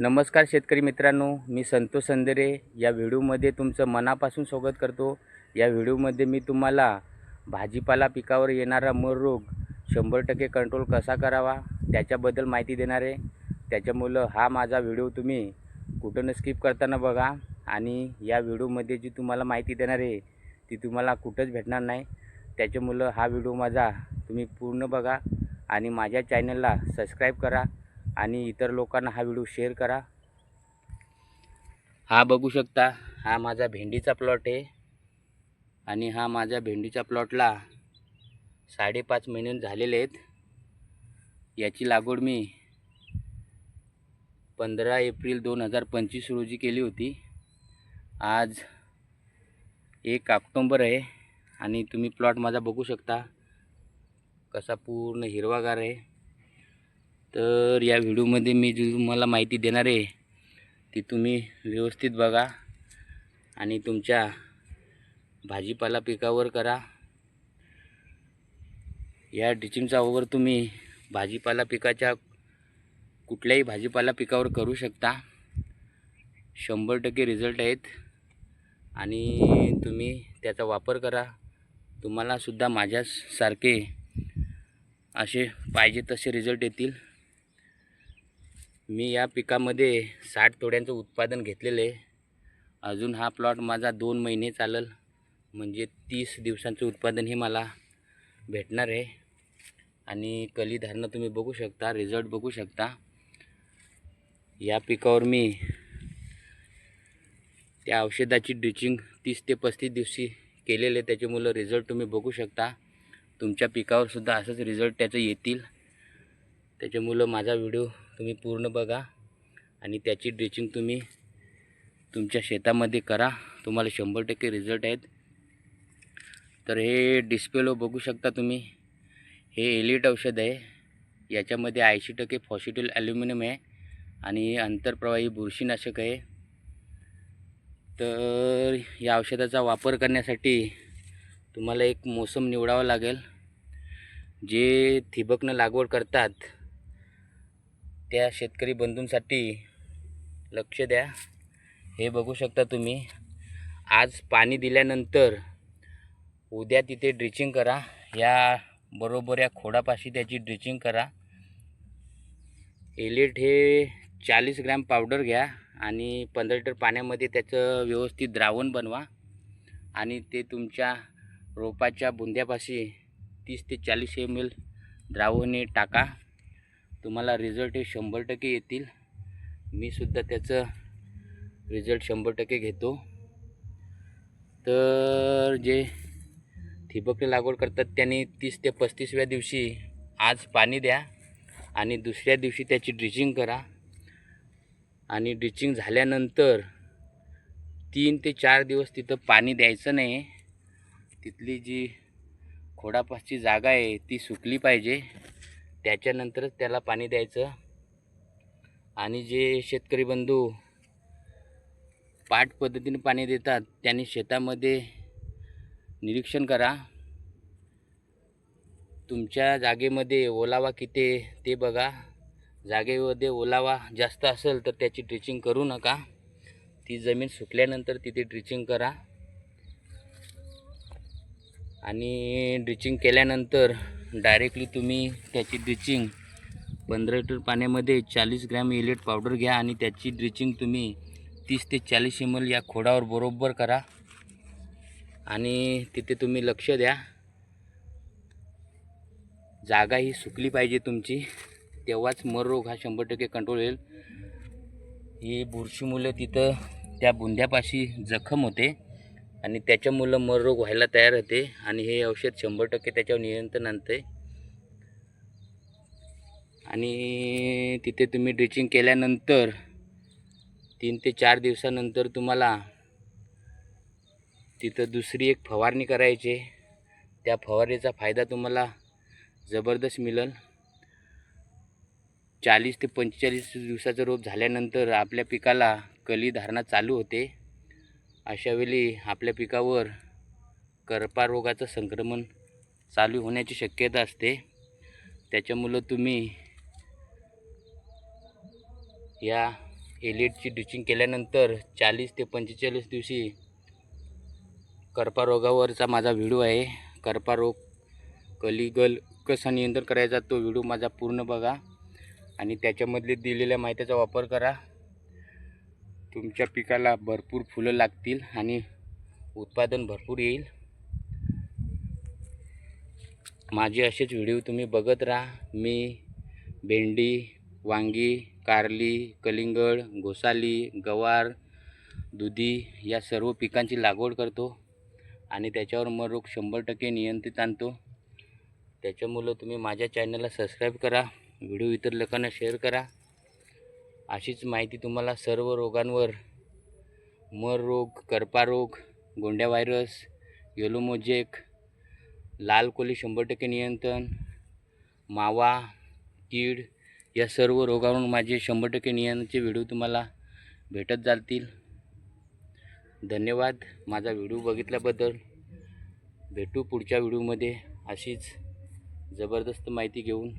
नमस्कार शेतकरी मित्रांनो मी संतोष संदेरे. या व्हिडिओमध्ये तुमचं मनापासून स्वागत करतो. या व्हिडिओमध्ये मी तुम्हाला भाजीपाला पिकावर येणारा मर रोग शंभर टक्के कंट्रोल कसा करावा त्याच्याबद्दल माहिती देणार आहे. त्याच्यामुळं हा माझा व्हिडिओ तुम्ही कुठं न स्किप करताना बघा आणि या व्हिडिओमध्ये जी तुम्हाला माहिती देणार आहे ती तुम्हाला कुठंच भेटणार नाही. त्याच्यामुळं हा व्हिडिओ माझा तुम्ही पूर्ण बघा आणि माझ्या चॅनलला सबस्क्राईब करा. आणि इतर लोकांना हा व्हिडिओ शेअर करा. हा बघू शकता हा माझा भेंडीचा प्लॉट आहे. आणि हा माझ्या भेंडीच्या प्लॉटला साडेपाच महिने झालेले आहेत. याची लागवड मी पंधरा एप्रिल दोन हजार पंचवीस रोजी केली होती. आज एक ऑक्टोंबर आहे आणि तुम्ही प्लॉट माझा बघू शकता. कसा पूर्ण हिरवागार आहे. तर या व्हिडिओमध्ये मी जी तुम्हाला माहिती देणार आहे ती तुम्ही व्यवस्थित बघा आणि तुमच्या भाजीपाला पिकावर करा. या ड्रिचिंगचा वापर तुम्ही भाजीपाला पिकाच्या कुठल्याही भाजीपाला पिकावर करू शकता. शंभर टक्के रिझल्ट आहेत आणि तुम्ही त्याचा वापर करा. तुम्हालासुद्धा माझ्यासारखे असे पाहिजे तसे रिझल्ट येतील. मी या पिकामध्ये साठ तोड्यांचं उत्पादन घेतलेलं आहे. अजून हा प्लॉट माझा दोन महिने चालल. म्हणजे तीस दिवसांचं उत्पादन हे मला भेटणार आहे. आणि कली धारणं तुम्ही बघू शकता रिझल्ट बघू शकता. या पिकावर मी त्या औषधाची ड्रिचिंग तीस ते पस्तीस दिवशी केलेले त्याच्यामुळं रिझल्ट तुम्ही बघू शकता. तुमच्या पिकावरसुद्धा असंच रिझल्ट त्याचं येतील. त्याच्यामुळं माझा व्हिडिओ तुम्ही पूर्ण बघा आणि त्याची ड्रेचिंग तुम्ही तुमच्या शेतामध्ये करा. तुम्हाला शंभर टक्के रिझल्ट आहेत. तर हे डिस्प्लेलो बघू शकता तुम्ही. हे एलिट औषध आहे. याच्यामध्ये ऐंशी टक्के फॉसिटिल ॲल्युमिनियम आहे आणि आंतरप्रवाही बुरशीनाशक आहे. तर या औषधाचा वापर करण्यासाठी तुम्हाला एक मोसम निवडावा लागेल. जे ठिबकनं लागवड करतात त्या शेतकरी बंधूंसाठी लक्ष द्या. हे बघू शकता तुम्ही. आज पाणी दिल्यानंतर उद्या तिथे ड्रिचिंग करा. या बरोबर या खोडापाशी त्याची ड्रिचिंग करा. एलिट हे चाळीस ग्रॅम पावडर घ्या आणि पंधरा लिटर पाण्यामध्ये त्याचं व्यवस्थित द्रावण बनवा आणि ते तुमच्या रोपाच्या बुंद्यापाशी तीस ते चाळीस एम एल द्रावणे टाका. तुम्हाला रिझल्ट हे शंभर टक्के येतील. मी सुद्धा त्याचं रिझल्ट शंभर टक्के घेतो. तर जे ठिबकने लागवड करतात त्यांनी तीस ते पस्तीसव्या दिवशी आज पाणी द्या आणि दुसऱ्या दिवशी त्याची ड्रिचिंग करा. आणि ड्रिचिंग झाल्यानंतर तीन ते चार दिवस तिथं पाणी द्यायचं नाही. तिथली जी खोडापासची जागा आहे ती सुकली पाहिजे. त्याच्यानंतरच त्याला पाणी द्यायचं. आणि जे शेतकरी बंधू पाठ पद्धतीने पाणी देतात त्यांनी शेतामध्ये निरीक्षण करा. तुमच्या जागेमध्ये ओलावा किती ते बघा. जागेमध्ये ओलावा जास्त असेल तर त्याची ड्रिचिंग करू नका. ती जमीन सुकल्यानंतर तिथे ड्रिचिंग करा. आणि ड्रिचिंग केल्यानंतर डायरेक्टली तुम्ही त्याची ड्रिचिंग पंधरा लिटर पाण्यामध्ये चाळीस ग्रॅम इलेट पावडर घ्या आणि त्याची ड्रिचिंग तुम्ही तीस ते चाळीस एम एल या खोडावर बरोबर करा. आणि तिथे तुम्ही लक्ष द्या. जागा ही सुकली पाहिजे तुमची. तेव्हाच मर रोग हा शंभर टक्के कंट्रोल होईल. ही बुरशी मुलं तिथं त्या बुंद्यापाशी जखम होते. आणि त्याच्यामुळं मर रोग व्हायला तयार होते. आणि हे औषध शंभर टक्के त्याच्यावर नियंत्रण आणते आणि तिथे तुम्ही ड्रिचिंग केल्यानंतर तीन ते चार दिवसानंतर तुम्हाला तिथं दुसरी एक फवारणी करायची. त्या फवारणीचा फायदा तुम्हाला जबरदस्त मिळेल. चाळीस ते पंचेचाळीस दिवसाचं रोप झाल्यानंतर आपल्या पिकाला कली धारणा चालू होते. अशावेळी आपल्या पिकावर करपा रोगाचं संक्रमण चालू होण्याची शक्यता असते. त्याच्यामुळं तुम्ही या एलिटची ड्रिचिंग केल्यानंतर चाळीस ते पंचेचाळीस दिवशी करपा रोगावरचा माझा व्हिडिओ आहे. करपा रोग कलिगल कसा नियंत्रण करायचा तो व्हिडिओ माझा पूर्ण बघा आणि त्याच्यामधले दिलेल्या माहितीचा वापर करा. तुमच्या पिकाला भरपूर फुलं लागतील आणि उत्पादन भरपूर येईल. माझे असेच व्हिडिओ तुम्ही बघत राहा. मी भेंडी वांगी कारली कलिंगड घोसाली गवार दुधी या सर्व पिकांची लागवड करतो आणि त्याच्यावर मग रोग शंभर टक्के नियंत्रित आणतो. त्याच्यामुळं तुम्ही माझ्या चॅनलला सबस्क्राईब करा व्हिडिओ इतर लोकांना शेअर करा. अशीच माहिती तुम्हाला सर्व रोगांवर मर रोग करपा रोग गोंड्या व्हायरस येलोमोजेक लाल कोली शंभर टक्के नियंत्रण मावा कीड या सर्व रोगावरून माझे शंभर टक्के नियंत्रणचे व्हिडिओ तुम्हाला भेटत जातील धन्यवाद. माझा व्हिडिओ बघितल्याबद्दल भेटू पुढच्या व्हिडिओमध्ये अशीच जबरदस्त माहिती घेऊन.